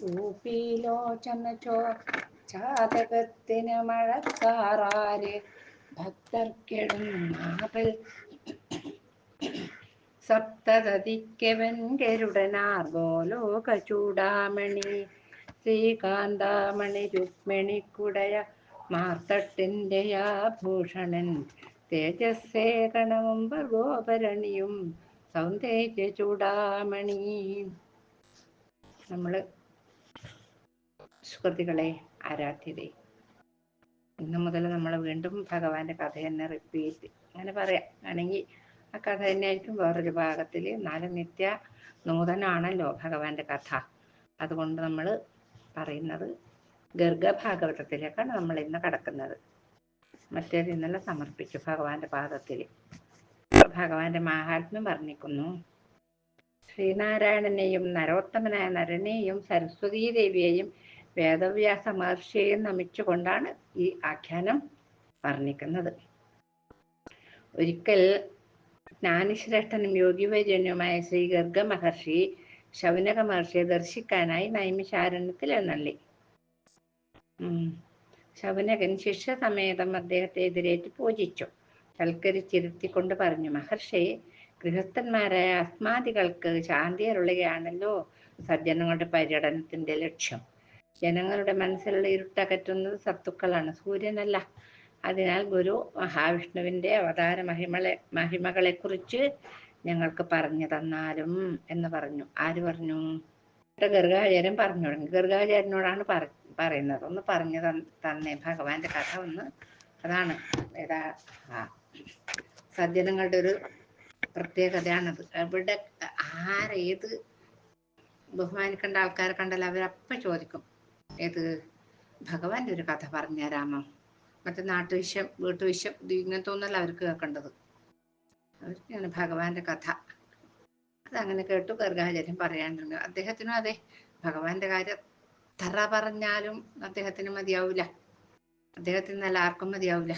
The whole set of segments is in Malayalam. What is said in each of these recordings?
ഊപ്പിലോചന ചോ ചാതകത്തിന് മഴക്കാറാര്? ഭക്തർക്കെടുന്നാപൽ സപ്തതതിക്കവൻ ഗരുഡനാർ ഗോലോക ചൂടാമണി. ശ്രീകാന്താമണി രുക്മിണിക്കുടയ മാർത്തട്ടിന്റെ ആഭൂഷണൻ. തേജസ്സേകണവും ഗോപരണിയും സൗന്ദര്യ ചൂടാമണി. നമ്മൾ സുഹൃത്തുക്കളെ ആരാധ്യതേ ഇന്നു മുതൽ നമ്മൾ വീണ്ടും ഭഗവാന്റെ കഥ തന്നെ റിപ്പീറ്റ് അങ്ങനെ പറയാം. ആണെങ്കിൽ ആ കഥ തന്നെയായിരിക്കും വേറൊരു ഭാഗത്തിൽ. എന്നാലും നിത്യ നൂതനാണല്ലോ ഭഗവാന്റെ കഥ. അതുകൊണ്ട് നമ്മൾ പറയുന്നത് ഗർഗഭാഗവതത്തിലേക്കാണ് നമ്മൾ ഇന്ന് കടക്കുന്നത്. മറ്റേത് ഇന്നലെ സമർപ്പിച്ചു ഭഗവാന്റെ പാദത്തിൽ. ഭഗവാന്റെ മാഹാത്മ്യം വർണിക്കുന്നു. ശ്രീനാരായണനെയും നരോത്തമനായ നരനെയും സരസ്വതീ ദേവിയെയും വേദവ്യാസ മഹർഷിയെ നമിച്ചുകൊണ്ടാണ് ഈ ആഖ്യാനം വർണിക്കുന്നത്. ഒരിക്കൽ ജ്ഞാനിശ്രേഷ്ഠനും യോഗിവര്യനുമായ ശ്രീ ഗർഗ മഹർഷി ശൗനക മഹർഷിയെ ദർശിക്കാനായി നൈമിശാരണത്തിൽ എഴുന്നള്ളി. ശൗനകൻ ശിഷ്യസമേതം അദ്ദേഹത്തെ എതിരേറ്റ് പൂജിച്ചു. സൽക്കരിച്ചിരുത്തിക്കൊണ്ട് പറഞ്ഞു മഹർഷി ഗൃഹസ്ഥന്മാരായ അസ്മാദികൾക്ക് ശാന്തി അരുളുകയാണല്ലോ സജ്ജനങ്ങളുടെ പര്യടനത്തിന്റെ ലക്ഷ്യം. ജനങ്ങളുടെ മനസ്സിലുള്ള ഇരുട്ടകറ്റുന്നത് സത്തുക്കളാണ്. സൂര്യനല്ല. അതിനാൽ ഗുരു മഹാവിഷ്ണുവിന്റെ അവതാര മഹിമളെ മഹിമകളെ കുറിച്ച് ഞങ്ങൾക്ക് പറഞ്ഞു തന്നാലും എന്ന് പറഞ്ഞു. ആര് പറഞ്ഞു? ഗർഗാചാര്യൻ പറഞ്ഞു തുടങ്ങി. ഗർഗാചാര്യനോടാണ് പറ പറയുന്നത്. ഒന്ന് പറഞ്ഞു തന്നെ. ഭഗവാന്റെ കഥ ഒന്ന് അതാണ്. ഏതാ? സജ്ജനങ്ങളുടെ ഒരു പ്രത്യേകതയാണത്. എവിടെ ആരേത് ബഹുമാനിക്കേണ്ട ആൾക്കാരെ കണ്ടാൽ അവരപ്പം ചോദിക്കും. ഏത്? ഭഗവാന്റെ ഒരു കഥ പറഞ്ഞ രാമം മറ്റേ നാട്ടുവിശ്യം വീട്ടുവിശ്യം ഇത് ഇങ്ങനത്തെ ഒന്നല്ല അവർക്ക് കേൾക്കേണ്ടത്. അവർക്കാണ് ഭഗവാന്റെ കഥ. അതങ്ങനെ കേട്ടു ഗർഗാചാര്യം പറയാനുണ്ട്. അദ്ദേഹത്തിനും അതെ ഭഗവാന്റെ കാര്യം തറ പറഞ്ഞാലും അദ്ദേഹത്തിന് മതിയാവില്ല അദ്ദേഹത്തിന് നല്ല ആർക്കും മതിയാവില്ല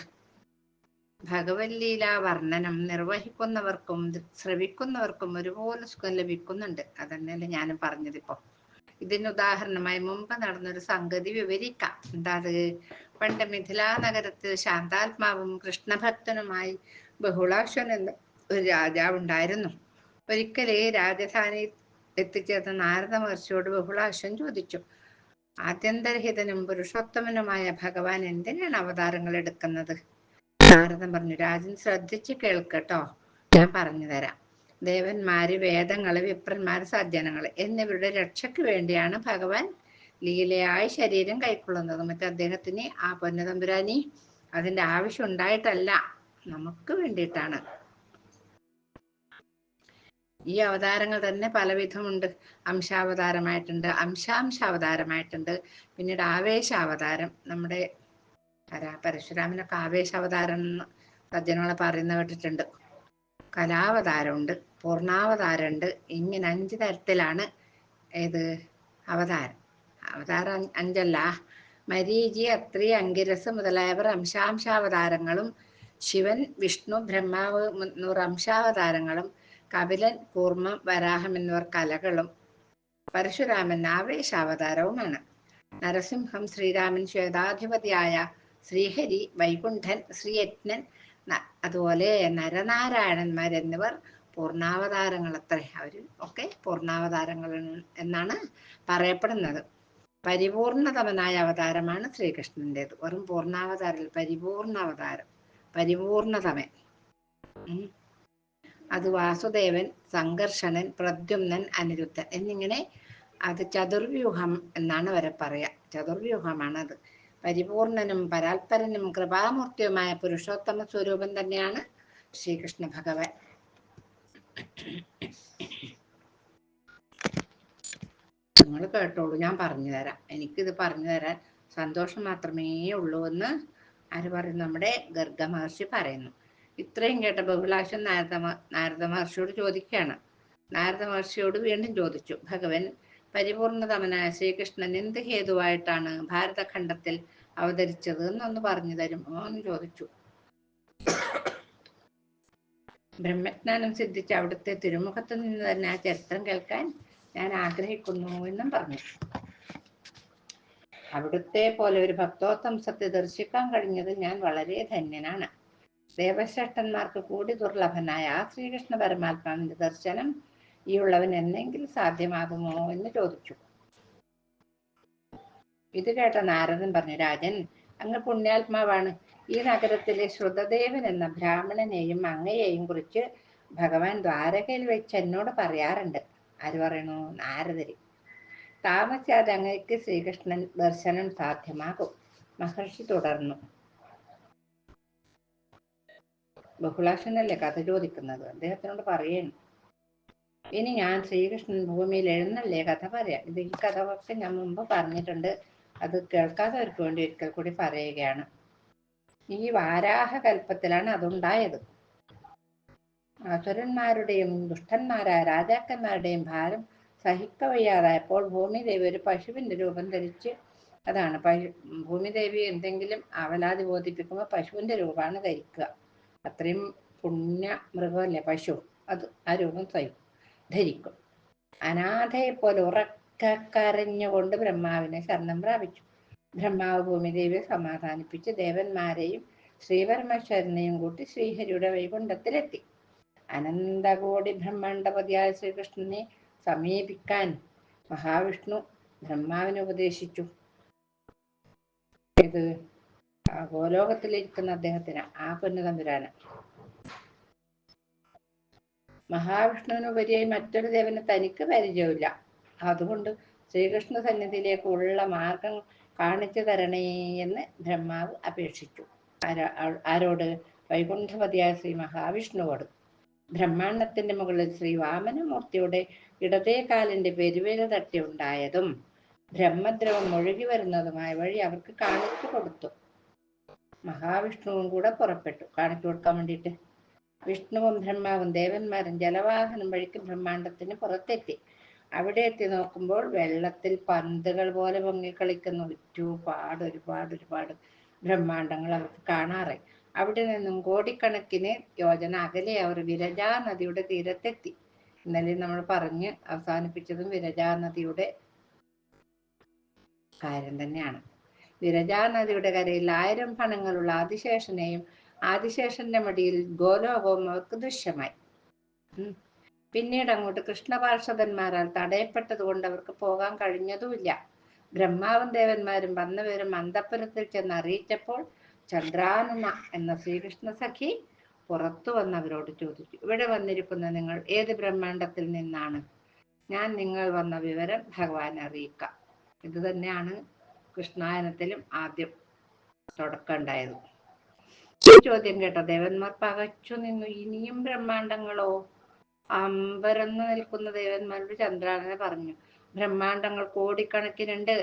ഭഗവല്ലീല വർണനം നിർവഹിക്കുന്നവർക്കും ശ്രവിക്കുന്നവർക്കും ഒരുപോലെ സുഖം ലഭിക്കുന്നുണ്ട്. അതന്നെയല്ലേ ഞാനും പറഞ്ഞതിപ്പോ ഇതിന് ഉദാഹരണമായി മുമ്പ് നടന്നൊരു സംഗതി വിവരിക്കാം. എന്താത് പണ്ട് മിഥിലാ നഗരത്തിൽ ശാന്താത്മാവും കൃഷ്ണഭക്തനുമായി ബഹുളാശ്വൻ എന്ന ഒരു രാജാവ് ഉണ്ടായിരുന്നു. ഒരിക്കലേ രാജധാനി എത്തിച്ചേർന്ന നാരദ മഹർഷിയോട് ബഹുളാശ്വൻ ചോദിച്ചു. ആദ്യന്തരഹിതനും പുരുഷോത്തമനുമായ ഭഗവാൻ എന്തിനാണ് അവതാരങ്ങൾ എടുക്കുന്നത്? നാരദൻ പറഞ്ഞു രാജൻ ശ്രദ്ധിച്ച് കേൾക്കട്ടോ. ഞാൻ പറഞ്ഞു തരാം. ദേവന്മാര് വേദങ്ങൾ വിപ്രന്മാര് സജ്ജനങ്ങൾ എന്നിവരുടെ രക്ഷയ്ക്ക് വേണ്ടിയാണ് ഭഗവാൻ ലീലയായി ശരീരം കൈക്കൊള്ളുന്നത്. മറ്റേ അദ്ദേഹത്തിന് ആ പൊന്നതമ്പുരാനി അതിന്റെ ആവശ്യം ഉണ്ടായിട്ടല്ല. നമുക്ക് വേണ്ടിയിട്ടാണ്. ഈ അവതാരങ്ങൾ തന്നെ പലവിധമുണ്ട്. അംശാവതാരമായിട്ടുണ്ട് അംശാംശാവതാരമായിട്ടുണ്ട്. പിന്നീട് ആവേശാവതാരം. നമ്മുടെ പരശുരാമനൊക്കെ ആവേശാവതാരം എന്ന് സജ്ജനങ്ങളെ പറയുന്ന കേട്ടിട്ടുണ്ട്. കലാവതാരമുണ്ട്. പൂർണാവതാരമുണ്ട്. ഇങ്ങനെ അഞ്ച് തരത്തിലാണ് ഏത് അവതാരം. അവതാരം അഞ്ചല്ല. മരീചി അത്രി അങ്കിരസ് മുതലായവർ അംശാംശാവതാരങ്ങളും ശിവൻ വിഷ്ണു ബ്രഹ്മാവ് നൂറ് അംശാവതാരങ്ങളും കപിലൻ കൂർമ്മം വരാഹം എന്നിവർ കലകളും പരശുരാമൻ ആവേശാവതാരവുമാണ്. നരസിംഹം ശ്രീരാമൻ ശ്വേതാധിപതിയായ ശ്രീഹരി വൈകുണ്ഠൻ ശ്രീയജ്ഞൻ അതുപോലെ നരനാരായണന്മാർ എന്നിവർ പൂർണാവതാരങ്ങൾ അത്രേ. അവർ ഒക്കെ പൂർണാവതാരങ്ങൾ എന്നാണ് പറയപ്പെടുന്നത്. പരിപൂർണതമനായ അവതാരമാണ് ശ്രീകൃഷ്ണന്റെത് വെറും പൂർണാവതാരം പരിപൂർണ അവതാരം പരിപൂർണതമൻ അത് വാസുദേവൻ സംഘർഷണൻ പ്രദ്യുമ്നൻ അനിരുദ്ധൻ എന്നിങ്ങനെ അത് ചതുർവ്യൂഹം എന്നാണ് വരെ പറയാ. ചതുർവ്യൂഹമാണ് അത് പരിപൂർണനും പരാത്പരനും കൃപാമൂർത്തിയുമായ പുരുഷോത്തമ സ്വരൂപം തന്നെയാണ് ശ്രീകൃഷ്ണ ഭഗവാൻ. നിങ്ങൾ കേട്ടോളൂ ഞാൻ പറഞ്ഞു തരാം. എനിക്കിത് പറഞ്ഞു തരാൻ സന്തോഷം മാത്രമേ ഉള്ളൂ എന്ന് ആര് പറയുന്നു? നമ്മുടെ ഗർഗ മഹർഷി പറയുന്നു. ഇത്രയും കേട്ട ബഹുലാശം നാരദ നാരദ മഹർഷിയോട് ചോദിക്കുകയാണ്. നാരദ മഹർഷിയോട് വീണ്ടും ചോദിച്ചു ഭഗവൻ പരിപൂർണതമനായ ശ്രീകൃഷ്ണൻ എന്ത് ഹേതുവായിട്ടാണ് ഭാരതഖണ്ഡത്തിൽ അവതരിച്ചത് എന്നൊന്ന് പറഞ്ഞു തരുമോ എന്ന് ചോദിച്ചു. ബ്രഹ്മജ്ഞാനം സിദ്ധിച്ച് അവിടുത്തെ തിരുമുഖത്ത് നിന്ന് തന്നെ ആ ചരിത്രം കേൾക്കാൻ ഞാൻ ആഗ്രഹിക്കുന്നു എന്നും പറഞ്ഞു. അവിടുത്തെ പോലെ ഒരു ഭക്തോത്തംസത്തെ ദർശിക്കാൻ കഴിഞ്ഞത് ഞാൻ വളരെ ധന്യനാണ്. ദേവശ്രേഷ്ഠന്മാർക്ക് കൂടി ദുർലഭനായ ആ ശ്രീകൃഷ്ണ പരമാത്മാവിന്റെ ദർശനം ഈ ഉള്ളവൻ എന്നെങ്കിലും സാധ്യമാകുമോ എന്ന് ചോദിച്ചു. ഇത് കേട്ട നാരദൻ പറഞ്ഞു രാജൻ അങ്ങ് പുണ്യാത്മാവാണ്. ഈ നഗരത്തിലെ ശ്രുതദേവൻ എന്ന ബ്രാഹ്മണനെയും അങ്ങയെയും കുറിച്ച് ഭഗവാൻ ദ്വാരകയിൽ വെച്ച് എന്നോട് പറയാറുണ്ട്. ആര് പറയണു? നാരദര്. താമസിയാതെ അങ്ങയ്ക്ക് ശ്രീകൃഷ്ണൻ ദർശനം സാധ്യമാകും. മഹർഷി തുടർന്നു. ബഹുളാക്ഷനല്ലേ കഥ ചോദിക്കുന്നത്? അദ്ദേഹത്തിനോട് പറയണം ഇനി ഞാൻ ശ്രീകൃഷ്ണൻ ഭൂമിയിൽ എഴുന്നള്ളിയ കഥ പറയാം. ഇത് ഈ കഥ ഒക്കെ ഞാൻ മുമ്പ് പറഞ്ഞിട്ടുണ്ട്. അത് കേൾക്കാത്തവർക്ക് വേണ്ടി ഒരിക്കൽ കൂടി പറയുകയാണ്. ഈ വാരാഹ കൽപ്പത്തിലാണ് അതുണ്ടായത്. അസുരന്മാരുടെയും ദുഷ്ടന്മാരായ രാജാക്കന്മാരുടെയും ഭാരം സഹിക്കവയ്യാതായപ്പോൾ ഭൂമിദേവി ഒരു പശുവിന്റെ രൂപം ധരിച്ച് അതാണ് പശു ഭൂമിദേവി എന്തെങ്കിലും അവലാതി ബോധിപ്പിക്കുമ്പോൾ പശുവിന്റെ രൂപമാണ് ധരിക്കുക. അത്രയും പുണ്യ മൃഗമല്ലേ പശു? അത് ആ രൂപം സഹിക്കും. ധരിക്കും അനാഥയെ പോലെ ഉറക്കക്കരഞ്ഞുകൊണ്ട് ബ്രഹ്മാവിനെ ശരണം പ്രാപിച്ചു. ബ്രഹ്മാവ് ഭൂമിദേവിയെ സമാധാനിപ്പിച്ച് ദേവന്മാരെയും ശ്രീപരമേശ്വരനെയും കൂട്ടി ശ്രീഹരിയുടെ വൈകുണ്ഠത്തിലെത്തി. അനന്തകോടി ബ്രഹ്മാണ്ടപതിയായ ശ്രീകൃഷ്ണനെ സമീപിക്കാൻ മഹാവിഷ്ണു ബ്രഹ്മാവിനെ ഉപദേശിച്ചു. ഇത് ഗോലോകത്തിലിരിക്കുന്ന അദ്ദേഹത്തിന് ആ പൊന്നുതമ്പുരാന് മഹാവിഷ്ണുവിനുപരിയായി മറ്റൊരു ദേവനെ തനിക്ക് പരിചയമില്ല. അതുകൊണ്ട് ശ്രീകൃഷ്ണ സന്നിധിയിലേക്കുള്ള മാർഗം കാണിച്ചു തരണേ എന്ന് ബ്രഹ്മാവ് അപേക്ഷിച്ചു. ആരാ- ആരോട്? വൈകുണ്ഠപതിയായ ശ്രീ മഹാവിഷ്ണുവോട്. ബ്രഹ്മാണ്ടത്തിന്റെ മുകളിൽ ശ്രീ വാമനമൂർത്തിയുടെ ഇടതേ കാലിന്റെ പെരുവേല തട്ടി ഉണ്ടായതും ബ്രഹ്മദ്രവം ഒഴുകി വരുന്നതുമായ വഴി അവർക്ക് കാണിച്ചു കൊടുത്തു. മഹാവിഷ്ണുവും കൂടെ പുറപ്പെട്ടു. കാണിച്ചു കൊടുക്കാൻ വേണ്ടിയിട്ട് വിഷ്ണുവും ബ്രഹ്മാവും ദേവന്മാരും ജലവാഹനം വഴിക്ക് ബ്രഹ്മാണ്ടത്തിന് പുറത്തെത്തി. അവിടെ എത്തി നോക്കുമ്പോൾ വെള്ളത്തിൽ പന്തുകൾ പോലെ പൊങ്ങിക്കളിക്കുന്ന. ഒരുപാട് ഒരുപാട് ഒരുപാട് ബ്രഹ്മാണ്ടങ്ങൾ അവർക്ക് കാണാറായി. അവിടെ നിന്നും കോടിക്കണക്കിന് യോജന അകലെ അവർ വിരജാ നദിയുടെ തീരത്തെത്തി. ഇന്നലെ നമ്മൾ പറഞ്ഞ് അവസാനിപ്പിച്ചതും വിരജാ നദിയുടെ കാര്യം തന്നെയാണ്. വിരജാ നദിയുടെ കരയിൽ ആയിരം ഫണങ്ങളുള്ള ആദിശേഷനെയും ആദിശേഷന്റെ മടിയിൽ ഗോലോകവും അവർക്ക് ദൃശ്യമായി. പിന്നീട് അങ്ങോട്ട് കൃഷ്ണപാർഷദന്മാരാൽ തടയപ്പെട്ടത് കൊണ്ട് അവർക്ക് പോകാൻ കഴിഞ്ഞതുമില്ല. ബ്രഹ്മാവൻ ദേവന്മാരും വന്നവരും അന്തപ്പുരത്തിൽ ചെന്ന് അറിയിച്ചപ്പോൾ ചന്ദ്രാനുമ എന്ന ശ്രീകൃഷ്ണ സഖി പുറത്തു വന്ന് അവരോട് ചോദിച്ചു ഇവിടെ വന്നിരിക്കുന്ന നിങ്ങൾ ഏത് ബ്രഹ്മാണ്ടത്തിൽ നിന്നാണ്? ഞാൻ നിങ്ങൾ വന്ന വിവരം ഭഗവാൻ അറിയിക്കാം. ഇത് തന്നെയാണ് കൃഷ്ണായനത്തിലും ആദ്യം തുടക്കം ഉണ്ടായത് ചോദ്യം കേട്ടോ. ദേവന്മാർ പകച്ചു നിന്നു. ഇനിയും ബ്രഹ്മാണ്ടങ്ങളോ? അമ്പരന്ന് നിൽക്കുന്ന ദേവന്മാരോട് ചന്ദ്രാനനെ പറഞ്ഞു. ബ്രഹ്മാണ്ടങ്ങൾ കോടിക്കണക്കിനുണ്ട്.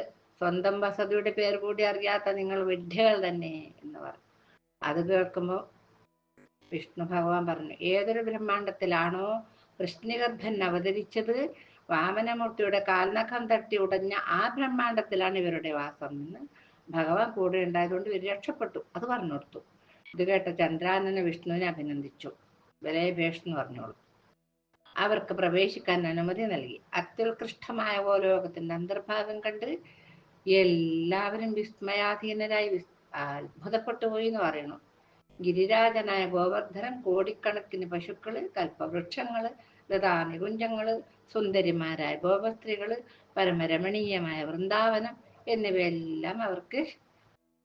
സ്വന്തം വസതിയുടെ പേര് കൂടി അറിയാത്ത നിങ്ങൾ വിഡ്ഢികൾ തന്നെ എന്ന് പറഞ്ഞു. അത് കേൾക്കുമ്പോൾ വിഷ്ണു ഭഗവാൻ പറഞ്ഞു ഏതൊരു ബ്രഹ്മാണ്ടത്തിലാണോ കൃഷ്ണഗർഭൻ അവതരിച്ചത്? വാമനമൂർത്തിയുടെ കാൽനഖം തട്ടി ഉടഞ്ഞ ആ ബ്രഹ്മാണ്ടത്തിലാണ് ഇവരുടെ വാസം എന്ന് ഭഗവാൻ കൂടെ ഉണ്ടായതുകൊണ്ട് ഇവർ രക്ഷപ്പെട്ടു. അത് പറഞ്ഞു കൊടുത്തു. ഇത് കേട്ട ചന്ദ്രാനനെ വിഷ്ണുവിനെ അഭിനന്ദിച്ചു. വിലയഭേഷ് എന്ന് പറഞ്ഞോളൂ. അവർക്ക് പ്രവേശിക്കാൻ അനുമതി നൽകി. അത്യുത്കൃഷ്ടമായ ഗോലോകത്തിന്റെ അന്തർഭാഗം കണ്ട് എല്ലാവരും വിസ്മയാധീനരായി വിസ് അത്ഭുതപ്പെട്ടു പോയി എന്ന് പറയുന്നു. ഗിരിരാജനായ ഗോവർദ്ധനൻ കോടിക്കണക്കിന് പശുക്കൾ കൽപ്പവൃക്ഷങ്ങൾ ലതാനികുഞ്ചങ്ങൾ സുന്ദരിമാരായ ഗോപസ്ത്രീകൾ പരമരമണീയമായ വൃന്ദാവനം എന്നിവയെല്ലാം അവർക്ക്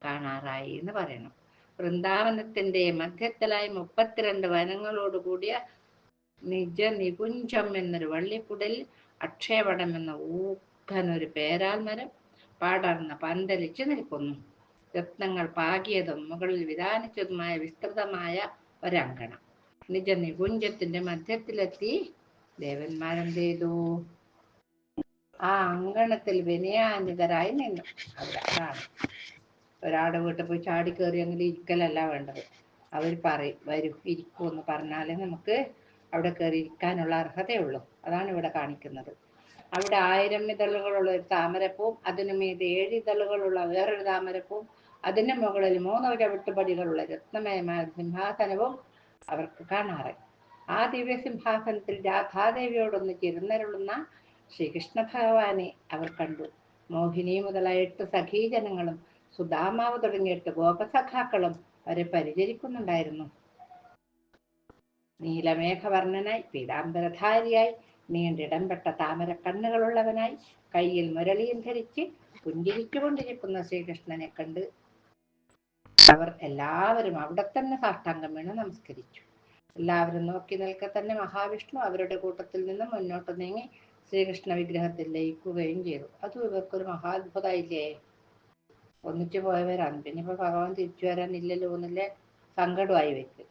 കാണാറായി എന്ന് പറയുന്നു. വൃന്ദാവനത്തിന്റെ മധ്യത്തിലായി മുപ്പത്തിരണ്ട് വനങ്ങളോട് കൂടിയ നിജ നികുഞ്ചം എന്നൊരു വള്ളിക്കുടൽ അക്ഷയവടം എന്ന ഊക്കനൊരു പേരാൽ മരം പാടർന്ന പന്തലിച്ചു നിൽക്കുന്നു. രത്നങ്ങൾ പാകിയതും മുകളിൽ വിധാനിച്ചതുമായ വിസ്തൃതമായ ഒരങ്കണം. നിജ നികുഞ്ചത്തിന്റെ മധ്യത്തിലെത്തി ദേവന്മാരെന്ത് ചെയ്തു. ആ അങ്കണത്തിൽ വിനയാനിതരായി നിന്നു. അതാണ് ഒരാളുടെ വീട്ടിൽ പോയി ചാടി കയറി അങ്ങനെ ഇരിക്കലല്ല വേണ്ടത്. അവർ പറയും വരൂ ഇരിക്കൂ എന്ന് പറഞ്ഞാലേ നമുക്ക് അവിടെ കയറി ഇരിക്കാനുള്ള അർഹതയുള്ളൂ. അതാണ് ഇവിടെ കാണിക്കുന്നത്. അവിടെ ആയിരം ഇതളുകളുള്ള ഒരു താമരപ്പൂവും അതിനു മീതെ ഏഴ് ഇതളുകളുള്ള വേറൊരു താമരപ്പൂവും അതിന് മുകളിൽ മൂന്ന് ചവിട്ടുപടികളുള്ള രത്നമയമായ സിംഹാസനവും അവർക്ക് കാണാറ്. ആ ദിവ്യ സിംഹാസനത്തിൽ രാധാദേവിയോടൊന്ന് ചിരുന്നരുളുന്ന ശ്രീകൃഷ്ണ ഭഗവാനെ അവർ കണ്ടു. മോഹിനി മുതലായ എട്ട് സഖീജനങ്ങളും സുധാമാവ് തുടങ്ങിയിട്ട് ഗോപസഖാക്കളും അവരെ പരിചരിക്കുന്നുണ്ടായിരുന്നു. നീലമേഘവർണനായി പീതാംബരധാരിയായി നീണ്ടിടംപെട്ട താമര കണ്ണുകളുള്ളവനായി കയ്യിൽ മുരളിയും ധരിച്ച് പുഞ്ചിരിച്ചുകൊണ്ടിരിക്കുന്ന ശ്രീകൃഷ്ണനെ കണ്ട് അവർ എല്ലാവരും അവിടെ തന്നെ സാഷ്ടാംഗം വീണ് നമസ്കരിച്ചു. എല്ലാവരും നോക്കി നിൽക്കെ തന്നെ മഹാവിഷ്ണു അവരുടെ കൂട്ടത്തിൽ നിന്ന് മുന്നോട്ട് നീങ്ങി ശ്രീകൃഷ്ണ വിഗ്രഹത്തിൽ ലയിക്കുകയും ചെയ്തു. അതും ഇവർക്കൊരു മഹാത്ഭുതമായില്ലേ? ഒന്നിച്ചു പോയവരാണ് പിന്നെ ഇപ്പൊ ഭഗവാൻ തിരിച്ചു വരാനില്ലല്ലോ എന്നുള്ള സങ്കടമായി വെക്ക്.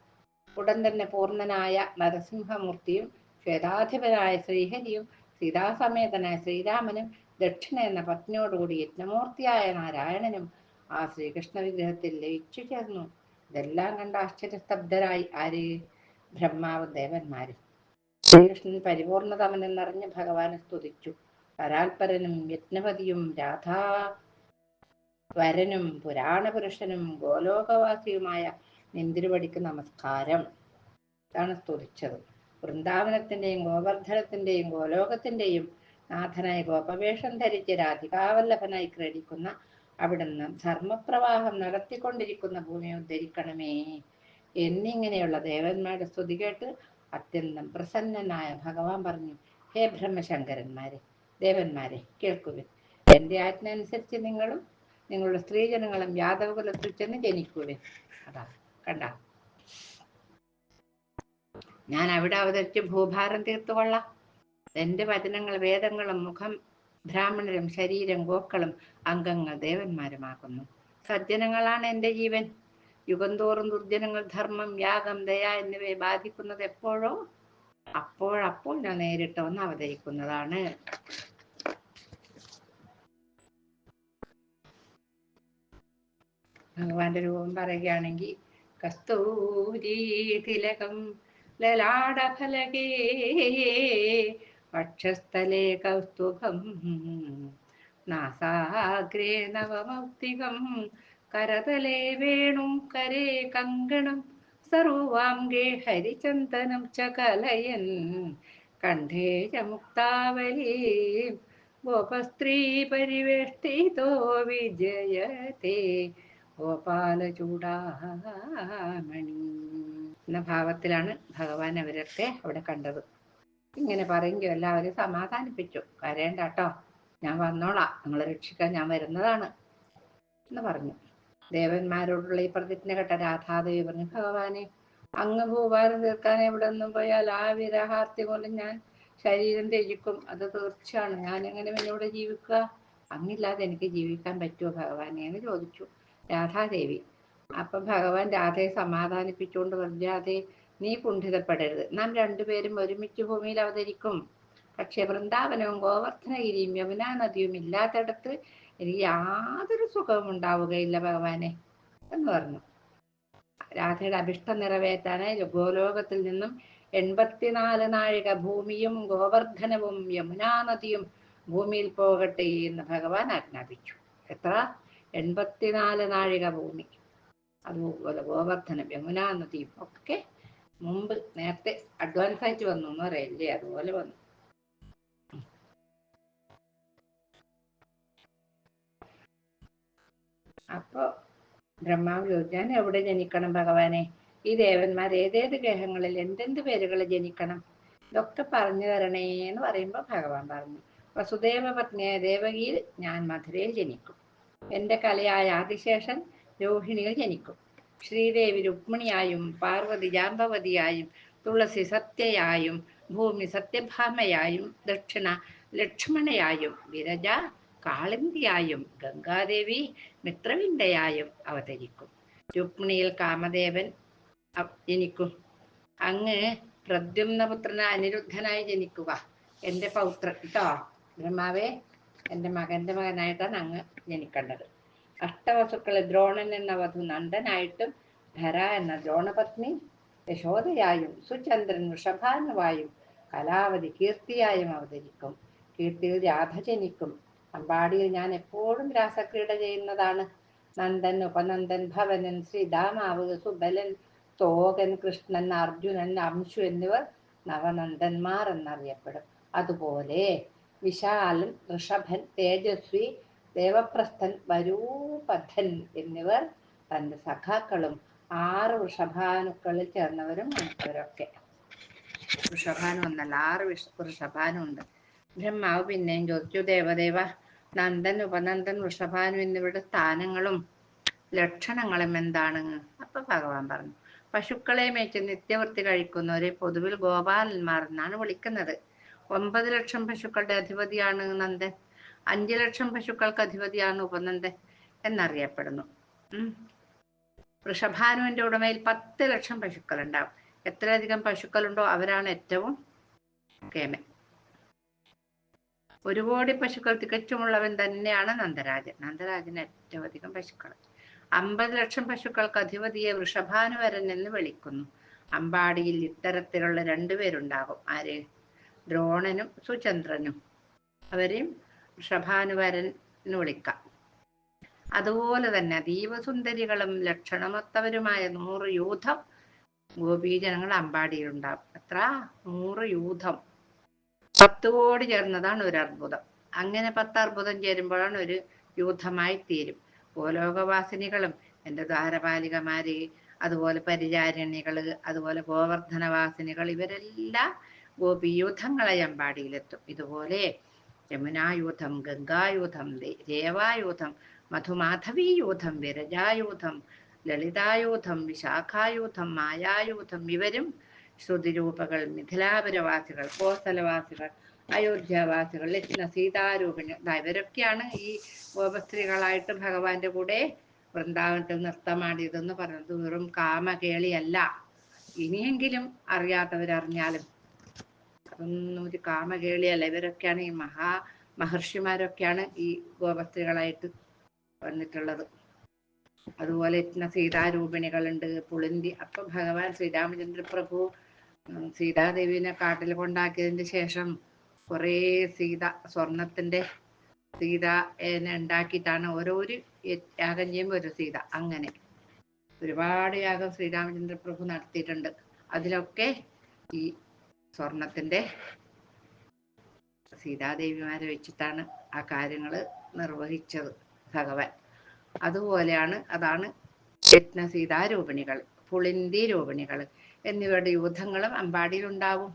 ഉടൻ തന്നെ പൂർണനായ നരസിംഹമൂർത്തിയും ശ്വേതാധിപനായ ശ്രീഹരിയും സീതാസമേതനായ ശ്രീരാമനും ദക്ഷിണ എന്ന പത്നിയോടുകൂടി യജ്ഞമൂർത്തിയായ നാരായണനും ആ ശ്രീകൃഷ്ണ വിഗ്രഹത്തിൽ ലയിച്ചു ചേർന്നു. ഇതെല്ലാം കണ്ട് ആശ്ചര്യസ്തബ്ധരായി ആര്? ബ്രഹ്മാവ് ദേവന്മാരും. ശ്രീകൃഷ്ണൻ പരിപൂർണതമനെന്നറിഞ്ഞ് ഭഗവാനെ സ്തുതിച്ചു. പരാൽപരനും യജ്ഞപതിയും രാധാ വരനും പുരാണപുരുഷനും ഗോലോകവാസിയുമായ നിന്തിരുപടിക്ക് നമസ്കാരം. ഇതാണ് സ്തുതിച്ചത്. വൃന്ദാവനത്തിന്റെയും ഗോവർദ്ധനത്തിന്റെയും ഗോലോകത്തിന്റെയും നാഥനായി ഗോപവേഷം ധരിച്ച് രാധികാവല്ലഭനായി ക്രീഡിക്കുന്ന അവിടുന്ന് ധർമ്മപ്രവാഹം നടത്തിക്കൊണ്ടിരിക്കുന്ന ഭൂമി ഉദ്ധരിക്കണമേ എന്നിങ്ങനെയുള്ള ദേവന്മാരുടെ സ്തുതി കേട്ട് അത്യന്തം പ്രസന്നനായ ഭഗവാൻ പറഞ്ഞു ഹേ ബ്രഹ്മശങ്കരന്മാരെ ദേവന്മാരെ കേൾക്കുവിൻ. എന്റെ ആജ്ഞ അനുസരിച്ച് നിങ്ങളും നിങ്ങളുടെ സ്ത്രീജനങ്ങളും യാദവ കുലത്തിൽ ചെന്ന് ജനിക്കുവിൻ അതാ കണ്ട. ഞാൻ അവിടെ അവതരിച്ച് ഭൂഭാരം തീർത്തുകൊള്ളാം എന്റെ വചനങ്ങൾ വേദങ്ങളും മുഖം ബ്രാഹ്മണരും ശരീരം ഗോക്കളും അംഗങ്ങൾ ദേവന്മാരുമാകുന്നു. സജ്ജനങ്ങളാണ് എന്റെ ജീവൻ. യുഗന്തോറും ദുർജനങ്ങൾ ധർമ്മം യാഗം ദയ എന്നിവയെ ബാധിക്കുന്നത് എപ്പോഴോ? അപ്പോഴപ്പോൾ ഞാൻ നേരിട്ട് വന്ന് അവതരിക്കുന്നതാണ്. ഭഗവാന്റെ രൂപം പറയുകയാണെങ്കിൽ കസ്തൂരി തിലകം ലലാടഫലകേ വക്ഷസ്ഥലേ കൗസ്തുഭം നാസാഗ്രേ നവമൗക്തികം കരതലേ വേണു കരേ കങ്കണം സർവാംഗേ ഹരിചന്ദനം ച കലയൻ കണ്ഠേ ച മുക്താവലീ ഗോപസ്ത്രീ പരിവേഷ്ടിതോ വിജയത്തെ ഗോപാലചൂടാമണി എന്ന ഭാവത്തിലാണ് ഭഗവാൻ അവരൊക്കെ അവിടെ കണ്ടത്. ഇങ്ങനെ പറയുമ്പോൾ എല്ലാവരും സമാധാനിപ്പിച്ചു. കരയണ്ട കേട്ടോ. ഞാൻ വന്നോളാം. നിങ്ങളെ രക്ഷിക്കാൻ ഞാൻ വരുന്നതാണ് എന്ന് പറഞ്ഞു. ദേവന്മാരോടുള്ള ഈ പ്രതിജ്ഞ കേട്ട രാധാദേവി പറഞ്ഞു ഭഗവാനെ അങ്ങ് ഭൂഭാരം തീർക്കാൻ എവിടെ നിന്നും പോയാൽ ആ വിരഹാർത്തി മൂലം ഞാൻ ശരീരം ത്യജിക്കും. അത് തീർച്ചയാണ്. ഞാൻ എങ്ങനെ എന്നോട് ജീവിക്കുക? അങ്ങില്ലാതെ എനിക്ക് ജീവിക്കാൻ പറ്റുമോ ഭഗവാനെ? എന്ന് ചോദിച്ചു. രാധാദേവി. അപ്പം ഭഗവാൻ രാധയെ സമാധാനിപ്പിച്ചുകൊണ്ട് പറഞ്ഞു രാധേ നീ കുണ്ഠിതപ്പെടരുത്. നാം രണ്ടുപേരും ഒരുമിച്ച് ഭൂമിയിൽ അവതരിക്കും. പക്ഷെ വൃന്ദാവനവും ഗോവർദ്ധനഗിരിയും യമുനാ നദിയും ഇല്ലാത്തടത്ത് എനിക്ക് യാതൊരു സുഖവും ഉണ്ടാവുകയില്ല ഭഗവാനെ എന്ന് പറഞ്ഞു. രാധയുടെ അഭിഷ്ടം നിറവേറ്റാനായി ഗോലോകത്തിൽ നിന്നും എൺപത്തിനാല് നാഴിക ഭൂമിയും ഗോവർദ്ധനവും യമുനാ നദിയും ഭൂമിയിൽ പോകട്ടെ എന്ന് ഭഗവാൻ ആജ്ഞാപിച്ചു. എത്ര? എൺപത്തിനാല് നാഴിക ഭൂമി. അതുപോലെ ഗോവർദ്ധനം യമുനാ നദിയും ഒക്കെ മുമ്പ് നേരത്തെ അഡ്വാൻസ് ആയിട്ട് വന്നു എന്ന് പറയില്ലേ? അതുപോലെ വന്നു. അപ്പൊ ബ്രഹ്മാവ് ചോദിച്ചാൽ എവിടെ ജനിക്കണം ഭഗവാനെ? ഈ ദേവന്മാർ ഏതേത് ഗ്രഹങ്ങളിൽ എന്തെന്ത് പേരുകൾ ജനിക്കണം? ഇതൊക്കെ പറഞ്ഞു തരണേ എന്ന് പറയുമ്പോൾ ഭഗവാൻ പറഞ്ഞു വസുദേവ പത്നിയായ ദേവകിയിൽ ഞാൻ മധുരയിൽ ജനിക്കും. എന്റെ കലയായ ആദിശേഷൻ രോഹിണിയിൽ ജനിക്കും. ശ്രീദേവി രുക്മിണിയായും പാർവതി ജാമ്പവതിയായും തുളസി സത്യയായും ഭൂമി സത്യഭാമയായും ദക്ഷിണ ലക്ഷ്മണയായും വിരജ കാളിന്തിയായും ഗംഗാദേവി മിത്രവിന്ദയായും അവതരിക്കും. രുക്മിണിയിൽ കാമദേവൻ ജനിക്കും. അങ്ങ് പ്രദ്യുമ്നപുത്രന അനിരുദ്ധനായി ജനിക്കുക. എന്റെ പൗത്രൻ. കേട്ടോ ബ്രഹ്മാവേ എന്റെ മകന്റെ മകനായിട്ടാണ് അങ്ങ് ജനിക്കേണ്ടത്. അഷ്ടവസുക്കളെ ദ്രോണൻ എന്ന വധു നന്ദനായിട്ടും ധര എന്ന ദ്രോണപത്നി യശോദയായും സുചന്ദ്രൻ വൃഷഭാനുവായും കലാവതി കീർത്തിയായും അവതരിക്കും. കീർത്തിയിൽ രാധ ജനിക്കും. അമ്പാടിയിൽ ഞാൻ എപ്പോഴും രാസക്രീഡ ചെയ്യുന്നതാണ്. നന്ദൻ ഉപനന്ദൻ ഭവനൻ ശ്രീദാമാവ് സുബലൻ തോകൻ കൃഷ്ണൻ അർജുനൻ അംശു എന്നിവർ നവനന്ദന്മാർ എന്നറിയപ്പെടും. അതുപോലെ വിശാലൻ ഋഷഭൻ തേജസ്വി ദേവപ്രസ്ഥൻ വരൂപഥൻ എന്നിവർ തന്റെ സഖാക്കളും ആറ് വൃഷഭാനുക്കളിൽ ചേർന്നവരും അവരൊക്കെ വൃഷഭാനു ഒന്നല്ല ആറ് വിഷ വൃഷഭാനു ഉണ്ട്. ബ്രഹ്മാവ് പിന്നെയും ചോദിച്ചു ദേവദേവ നന്ദൻ ഉപനന്ദൻ വൃഷഭാനു എന്നിവരുടെ സ്ഥാനങ്ങളും ലക്ഷണങ്ങളും എന്താണ് അപ്പൊ ഭഗവാൻ പറഞ്ഞു പശുക്കളെ മേച്ച് നിത്യവൃത്തി കഴിക്കുന്നവരെ പൊതുവിൽ ഗോപാലന്മാർ എന്നാണ് വിളിക്കുന്നത്. ഒമ്പത് ലക്ഷം പശുക്കളുടെ അധിപതിയാണ് നന്ദൻ. അഞ്ചു ലക്ഷം പശുക്കൾക്ക് അധിപതിയാണ് ഉപനന്ദൻ എന്നറിയപ്പെടുന്നു. വൃഷഭാനുവിന്റെ ഉടമയിൽ പത്ത് ലക്ഷം പശുക്കൾ ഉണ്ടാവും എത്രയധികം പശുക്കളുണ്ടോ അവരാണ് ഏറ്റവും കേമൻ. ഒരു കോടി പശുക്കൾ തികച്ചുമുള്ളവൻ തന്നെയാണ് നന്ദരാജൻ. നന്ദരാജന് ഏറ്റവും അധികം പശുക്കൾ. അമ്പത് ലക്ഷം പശുക്കൾക്ക് അധിപതിയെ വൃഷഭാനുവരൻ എന്ന് വിളിക്കുന്നു. അമ്പാടിയിൽ ഇത്തരത്തിലുള്ള രണ്ടുപേരുണ്ടാകും ആര്? ദ്രോണനും സുചന്ദ്രനും. അവരെയും ഋഷഭാനുവരൻ വിളിക്കാം. അതുപോലെ തന്നെ അതീവ സുന്ദരികളും ലക്ഷണമൊത്തവരുമായ നൂറ് യൂഥം ഗോപീജനങ്ങൾ അമ്പാടിയിലുണ്ടാവും. എത്ര? നൂറ് യൂഥം. പത്ത് കോടി ചേർന്നതാണ് ഒരു അർബുദം അങ്ങനെ പത്ത് അർബുദം ചേരുമ്പോഴാണ് ഒരു യൂഥമായി തീരും. ഗോലോകവാസിനികളും എന്റെ ദ്വാരപാലികമാര് അതുപോലെ പരിചാരണികൾ അതുപോലെ ഗോവർദ്ധനവാസിനികൾ ഇവരെല്ലാം ഗോപിയൂഥങ്ങളെ അമ്പാടിയിലെത്തും ഇതുപോലെ യമുനായൂഥം ഗംഗായൂഥം രേവായൂഥം മധുമാധവീയൂഥം വിരജായൂഥം ലളിതായൂഥം വിശാഖായൂഥം മായായൂഥം ഇവരും ശ്രുതിരൂപകൾ മിഥിലാപുരവാസികൾ കോസ്ഥലവാസികൾ അയോധ്യാവാസികൾ ലക്ഷ്മണ സീതാരൂപിണി. ഇവരൊക്കെയാണ് ഈ ഗോപസ്ത്രീകളായിട്ട് ഭഗവാന്റെ കൂടെ വൃന്ദാവനത്തിൽ നൃത്തമാടിയതെന്ന് പറഞ്ഞത് വെറും കാമകേളിയല്ല. ഇനിയെങ്കിലും അറിയാത്തവരറിഞ്ഞാലും ഒരു കാമകേളിയല്ല. ഇവരൊക്കെയാണ് ഈ മഹാ മഹർഷിമാരൊക്കെയാണ് ഈ ഗോപസ്ത്രീകളായിട്ട് വന്നിട്ടുള്ളത്. അതുപോലെ ഇന്ന സീതാരൂപിണികളുണ്ട് പുളിന്തി. അപ്പൊ ഭഗവാൻ ശ്രീരാമചന്ദ്ര പ്രഭു സീതാദേവിനെ കാട്ടിൽ കൊണ്ടാക്കിയതിന് ശേഷം കുറേ സീത സ്വർണത്തിന്റെ സീത ഉണ്ടാക്കിയിട്ടാണ് ഓരോരു യാഗം ചെയ്യുമ്പോൾ ഒരു സീത. അങ്ങനെ ഒരുപാട് യാഗം ശ്രീരാമചന്ദ്ര പ്രഭു നടത്തിയിട്ടുണ്ട്. അതിലൊക്കെ ഈ സ്വർണത്തിന്റെ സീതാദേവിമാരെ വെച്ചിട്ടാണ് ആ കാര്യങ്ങൾ നിർവഹിച്ചത് ഭഗവാൻ. അതുപോലെയാണ് അതാണ് യജ്ഞ സീതാരൂപിണികൾ പുളിന്തി രൂപിണികൾ എന്നിവരുടെ യുദ്ധങ്ങളും അമ്പാടിയിലുണ്ടാവും.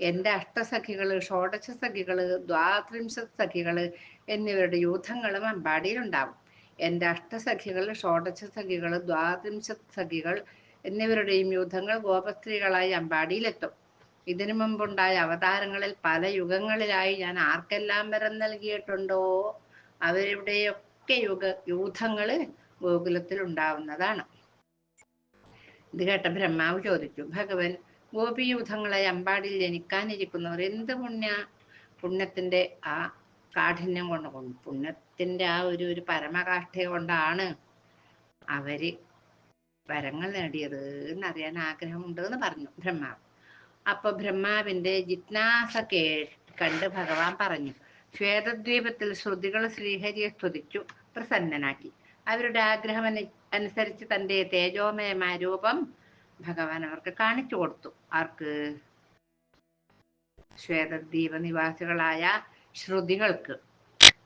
എന്റെ അഷ്ടസഖികൾ ഷോഡശ സഖികൾ ദ്വാത്രിംശ സഖികൾ എന്നിവരുടെ യുദ്ധങ്ങളും അമ്പാടിയിലുണ്ടാവും. എന്റെ അഷ്ടസഖികൾ ഷോഡശ സഖികൾ ദ്വാത്രിംശ സഖികൾ എന്നിവരുടെയും യൂഥങ്ങൾ ഗോപസ്ത്രീകളായി അമ്പാടിയിലെത്തും. ഇതിനു മുമ്പുണ്ടായ അവതാരങ്ങളിൽ പല യുഗങ്ങളിലായി ഞാൻ ആർക്കെല്ലാം വരം നൽകിയിട്ടുണ്ടോ? അവരുടെയൊക്കെ യുഗ യൂഥങ്ങൾ ഗോകുലത്തിൽ ഉണ്ടാവുന്നതാണ്. ഇത് കേട്ട ബ്രഹ്മാവ് ചോദിച്ചു ഭഗവൻ ഗോപിയൂഥങ്ങളെ അമ്പാടിൽ ജനിക്കാനിരിക്കുന്നവർ എന്ത് പുണ്യ പുണ്യത്തിന്റെ ആ കാഠിന്യം കൊണ്ട് പുണ്യത്തിന്റെ ആ ഒരു ഒരു പരമകാഷ്ഠ കൊണ്ടാണ് അവർ വരങ്ങൾ നേടിയത് എന്നറിയാൻ ആഗ്രഹമുണ്ട് എന്ന് പറഞ്ഞു ബ്രഹ്മാവ്. അപ്പൊ ബ്രഹ്മാവിന്റെ ജിജ്ഞാസ കേ കണ്ട് ഭഗവാൻ പറഞ്ഞു. ശ്വേതദ്വീപത്തിൽ ശ്രുതികൾ ശ്രീഹരിയെ സ്തുതിച്ചു പ്രസന്നനാക്കി. അവരുടെ ആഗ്രഹം അനുസരിച്ച് തന്റെ തേജോമയമായ രൂപം ഭഗവാൻ അവർക്ക് കാണിച്ചു കൊടുത്തു. ആർക്ക്? ശ്വേതദ്വീപ നിവാസികളായ ശ്രുതികൾക്ക്.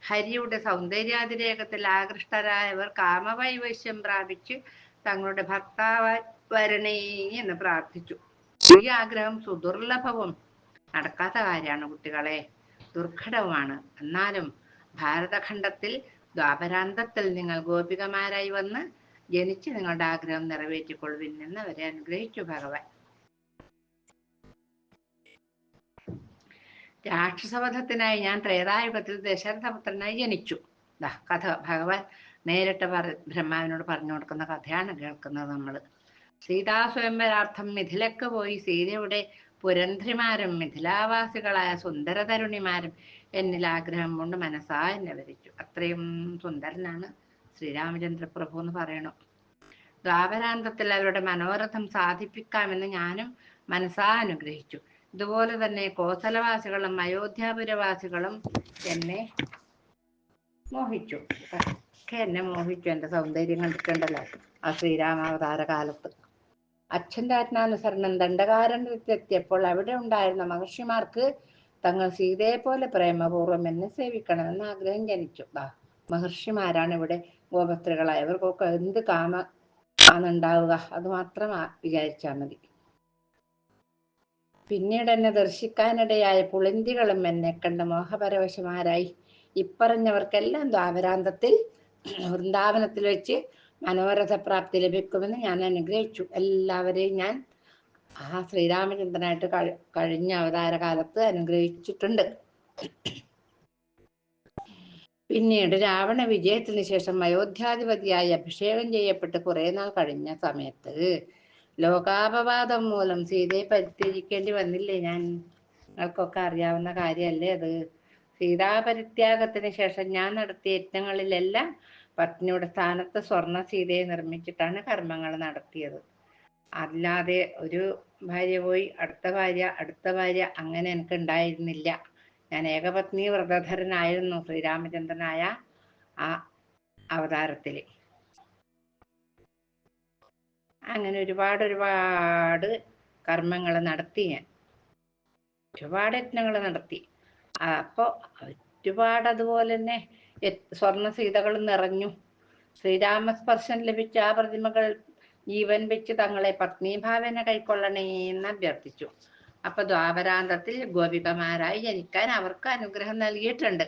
ഹരിയുടെ സൗന്ദര്യാതിരേകത്തിൽ ആകൃഷ്ടരായവർ കാമവൈവശ്യം പ്രാപിച്ച് തങ്ങളുടെ ഭർത്താവ് വരണേ എന്ന് പ്രാർത്ഥിച്ചു. ഈ ആഗ്രഹം. സുദുർലഭവും നടക്കാത്ത കാര്യമാണ് കുട്ടികളെ. ദുർഘടവുമാണ്. എന്നാലും ഭാരതഖണ്ഡത്തിൽ ദ്വാപരാന്തത്തിൽ നിങ്ങൾ ഗോപികമാരായി വന്ന് ജനിച്ച് നിങ്ങളുടെ ആഗ്രഹം നിറവേറ്റിക്കൊള്ളുവിൻ എന്ന് അവരെ അനുഗ്രഹിച്ചു ഭഗവാൻ. രാക്ഷസവധത്തിനായി ഞാൻ ത്രേതായുഗത്തിൽ ദശരഥപുത്രനായി ജനിച്ചു. കഥ. ഭഗവാൻ നേരിട്ട് പറ ബ്രഹ്മാവിനോട് പറഞ്ഞു കൊടുക്കുന്ന കഥയാണ് കേൾക്കുന്നത് നമ്മൾ സീതാ സ്വയംവരാർത്ഥം മിഥിലക്ക് പോയി. സീതയുടെ പുരന്ധ്രിമാരും മിഥിലാവാസികളായ സുന്ദരതരുണിമാരും എന്നിൽ ആഗ്രഹം കൊണ്ട് മനസ്സാ എന്നെ വരിച്ചു. അത്രയും സുന്ദരനാണ് ശ്രീരാമചന്ദ്ര പ്രഭു എന്ന് പറയണു. ദ്വാപരാന്തത്തിൽ അവരുടെ മനോരഥം സാധിപ്പിക്കാമെന്ന് ഞാനും മനസ്സാ അനുഗ്രഹിച്ചു. ഇതുപോലെ തന്നെ കോസലവാസികളും അയോധ്യാപുരവാസികളും എന്നെ മോഹിച്ചു. ഒക്കെ എന്നെ മോഹിച്ചു. എന്റെ സൗന്ദര്യം കണ്ടിട്ടുണ്ടല്ലോ ആ ശ്രീരാമാവതാര കാലത്ത് അച്ഛന്റെ ആജ്ഞാനുസരണം ദണ്ഡകാരണ്യത്തെത്തിയപ്പോൾ അവിടെ ഉണ്ടായിരുന്ന മഹർഷിമാർക്ക് തങ്ങൾ സീതയെ പോലെ പ്രേമപൂർവം എന്നെ സേവിക്കണമെന്ന് ആഗ്രഹം ജനിച്ചു. ദാ മഹർഷിമാരാണ് ഇവിടെ ഗോപസ്ത്രീകളായവർക്കൊക്കെ എന്ത് കാമ ആണുണ്ടാവുക? അത് മാത്രം വിചാരിച്ചാൽ മതി. പിന്നീട് എന്നെ ദർശിക്കാനിടയായ പുളിന്തികളും എന്നെ കണ്ട മോഹപരവശമാരായി ഇപ്പറഞ്ഞവർക്കെല്ലാം ദ്വാപരാന്തത്തിൽ വൃന്ദാവനത്തിൽ വെച്ച് മനോരഥ പ്രാപ്തി ലഭിക്കുമെന്ന് ഞാൻ അനുഗ്രഹിച്ചു. എല്ലാവരെയും ഞാൻ ആ ശ്രീരാമചന്ദ്രനായിട്ട് കഴിഞ്ഞ അവതാര കാലത്ത് അനുഗ്രഹിച്ചിട്ടുണ്ട്. പിന്നീട് രാവണ വിജയത്തിന് ശേഷം അയോധ്യാധിപതിയായി അഭിഷേകം ചെയ്യപ്പെട്ട് കുറെ നാൾ കഴിഞ്ഞ സമയത്ത് ലോകാപവാദം മൂലം സീതയെ പരിത്യജിക്കേണ്ടി വന്നില്ലേ ഞാൻ? നിങ്ങൾക്കൊക്കെ അറിയാവുന്ന കാര്യമല്ലേ അത്? സീതാപരിത്യാഗത്തിന് ശേഷം ഞാൻ നടത്തിയ യജ്ഞങ്ങളിലെല്ലാം പത്നിയുടെ സ്ഥാനത്ത് സ്വർണ സീതയെ നിർമ്മിച്ചിട്ടാണ് കർമ്മങ്ങൾ നടത്തിയത്. അല്ലാതെ ഒരു ഭാര്യ പോയി അടുത്ത ഭാര്യ അടുത്ത ഭാര്യ അങ്ങനെ എനിക്ക് ഉണ്ടായിരുന്നില്ല. ഞാൻ ഏകപത്നി വ്രതധരനായിരുന്നു ശ്രീരാമചന്ദ്രനായ ആ അവതാരത്തിൽ അങ്ങനെ ഒരുപാട് ഒരുപാട് കർമ്മങ്ങൾ നടത്തി ഞാൻ. ഒരുപാട് യജ്ഞങ്ങൾ നടത്തി. അപ്പോൾ ഒരുപാട് അതുപോലെ തന്നെ സ്വർണ സീതകൾ നിറഞ്ഞു. ശ്രീരാമസ്പർശം ലഭിച്ച ആ പ്രതിമകൾ ജീവൻ വെച്ച് തങ്ങളെ പത്നീഭാവന കൈക്കൊള്ളണേ എന്ന് അഭ്യർത്ഥിച്ചു. അപ്പൊ ദ്വാപരാന്തത്തിൽ ഗോപികമാരായി ജനിക്കാൻ അവർക്ക് അനുഗ്രഹം നൽകിയിട്ടുണ്ട്.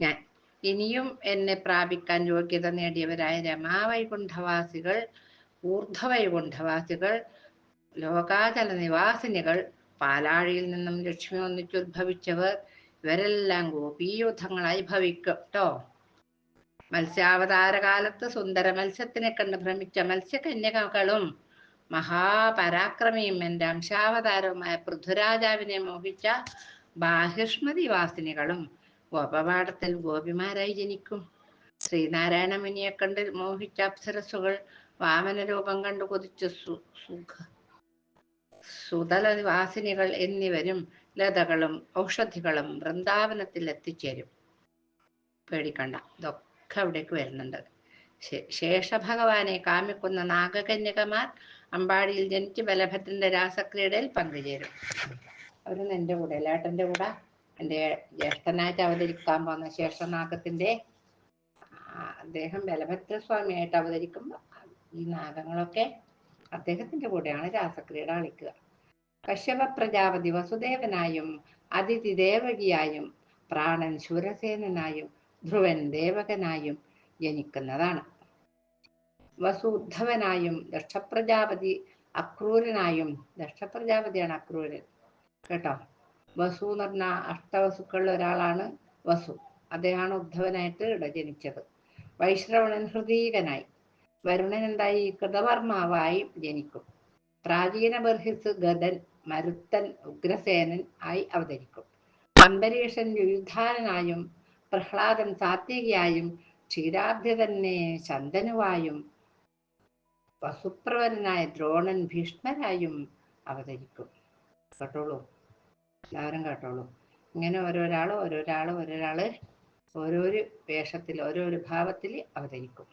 ഞാൻ ഇനിയും എന്നെ പ്രാപിക്കാൻ യോഗ്യത നേടിയവരായ രമാവൈകുണ്ഠവാസികൾ ഊർധവൈകുണ്ഠവാസികൾ ലോകാചല നിവാസിനികൾ പാലാഴിയിൽ നിന്നും ലക്ഷ്മി ഒന്നിച്ചുദ്ഭവിച്ചവർ ഇവരെല്ലാം ഗോപീയുദ്ധങ്ങളായി ഭവിക്കും ട്ടോ മത്സ്യാവതാര കാലത്ത് സുന്ദര മത്സ്യത്തിനെ കണ്ട് ഭ്രമിച്ച മത്സ്യകന്യകകളും മഹാപരാക്രമിയും എന്റെ അംശാവതാരവുമായ പൃഥ്വിരാജാവിനെ മോഹിച്ച ബാഹിഷ്മതി വാസിനികളും ഗോപപാഠത്തിൽ ഗോപിമാരായി ജനിക്കും. ശ്രീനാരായണ മുനിയെ കണ്ട് മോഹിച്ച അപ്സരസുകൾ വാമന രൂപം കണ്ടു കൊതിച്ച സുഖ സുതല വാസിനികൾ എന്നിവരും ലതകളും ഔഷധികളും വൃന്ദാവനത്തിൽ എത്തിച്ചേരും പേടിക്കണ്ട ഇതൊക്കെ അവിടേക്ക് വരുന്നുണ്ട്. ശേഷ ഭഗവാനെ കാമിക്കുന്ന നാഗകന്യകമാർ അമ്പാടിയിൽ ജനിച്ച് ബലഭദ്രന്റെ രാസക്രീഡയിൽ പങ്കുചേരും. അവരൊന്നും എന്റെ കൂടെ ലേട്ടന്റെ കൂടെ എന്റെ ജ്യേഷ്ഠനായിട്ട് അവതരിക്കാൻ പോകുന്ന ശേഷനാഗത്തിന്റെ അദ്ദേഹം ബലഭദ്രസ്വാമിയായിട്ട് അവതരിക്കുമ്പോൾ ഈ നാഗങ്ങളൊക്കെ അദ്ദേഹത്തിന്റെ കൂടെയാണ് രാസക്രീഡ കളിക്കുക കശ്യപ പ്രജാപതി വസുദേവനായും അതിഥി ദേവകിയായും പ്രാണൻ ശൂരസേനായും ധ്രുവൻ ദേവകനായും ജനിക്കുന്നതാണ്. വസുദ്ധവനായും ദക്ഷപ്രജാപതി അക്രൂരനായും ദക്ഷപ്രജാപതിയാണ് അക്രൂരൻ. കേട്ടോ? വസു എന്ന് പറഞ്ഞ അഷ്ടവസുക്കളിൽ ഒരാളാണ് വസു. അദ്ദേഹമാണ് ഉദ്ധവനായിട്ട് ഇവിടെ ജനിച്ചത്. വൈശ്രവണൻ ഹൃദീകനായി. വരുണൻ എന്തായി? കൃതവർമാവായി ജനിക്കും. പ്രാചീന ബർഹിസ് ഗതൻ മരുത്തൻ ഉഗ്രസേനൻ ആയി അവതരിക്കും. അംബരീഷൻ യുദ്ധാരനായും പ്രഹ്ലാദൻ സാത്വികയായും ക്ഷീരാബ്ധി തന്നെ ചന്ദനുവായും വസുപ്രവരനായ ദ്രോണൻ ഭീഷ്മരായും അവതരിക്കും. കേട്ടോളൂ. എല്ലാവരും കേട്ടോളൂ. ഇങ്ങനെ ഓരോരാൾ ഓരോരാൾ ഓരോരാൾ ഓരോരു വേഷത്തിൽ ഓരോരു ഭാവത്തിൽ അവതരിക്കും.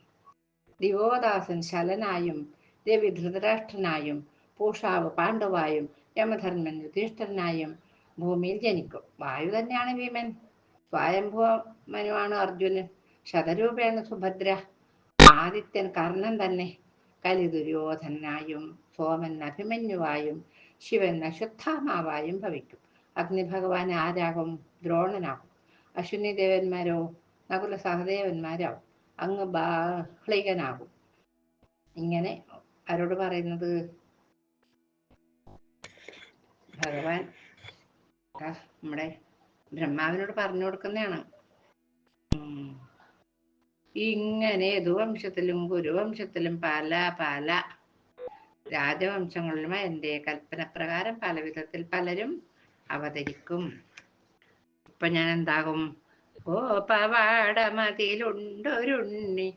ദിവോദാസൻ ശലനായും രവി ധൃതരാഷ്ട്രനായും പൂഷാവ് പാണ്ഡവായും യമധർമ്മൻ യുധിഷ്ഠരനായും ഭൂമിയിൽ ജനിക്കും. വായു തന്നെയാണ് ഭീമൻ. സ്വയംഭവ മനുവാണ് അർജുനൻ. ശതരൂപേണ സുഭദ്ര. ആദിത്യൻ കർണൻ തന്നെ. കലി ദുര്യോധനായും സോമൻ അഭിമന്യുവായും ശിവൻ അശ്വത്ഥാമാവായും ഭവിക്കും. അഗ്നിഭഗവാൻ ആരാകും? ദ്രോണനാകും. അശ്വിനി ദേവന്മാരോ നകുല സഹദേവന്മാരാവും അങ്ങ് ബാഹ്ലികനാകും. ഇങ്ങനെ ആരോട് പറയുന്നത് ഭഗവാൻ നമ്മുടെ ബ്രഹ്മാവിനോട് പറഞ്ഞു കൊടുക്കുന്നതാണ്. ഇങ്ങനെ യദുവംശത്തിലും ഗുരുവംശത്തിലും പല പല രാജവംശങ്ങളിലും എന്റെ കൽപ്പനപ്രകാരം പല വിധത്തിൽ പലരും അവതരിക്കും. ഇപ്പൊ ഞാൻ എന്താകും ഗോപവാടമതിലുണ്ടൊരുണ്ണി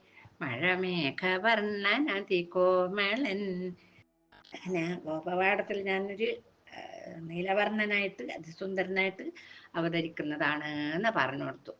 മഴമേഘവർണനതി കോമളൻ. ഞാൻ ഗോപവാടത്തിൽ ഞാനൊരു നീലവർണനായിട്ട് അതിസുന്ദരനായിട്ട് അവതരിക്കുന്നതാണ് എന്ന് പറഞ്ഞു കൊടുത്തു.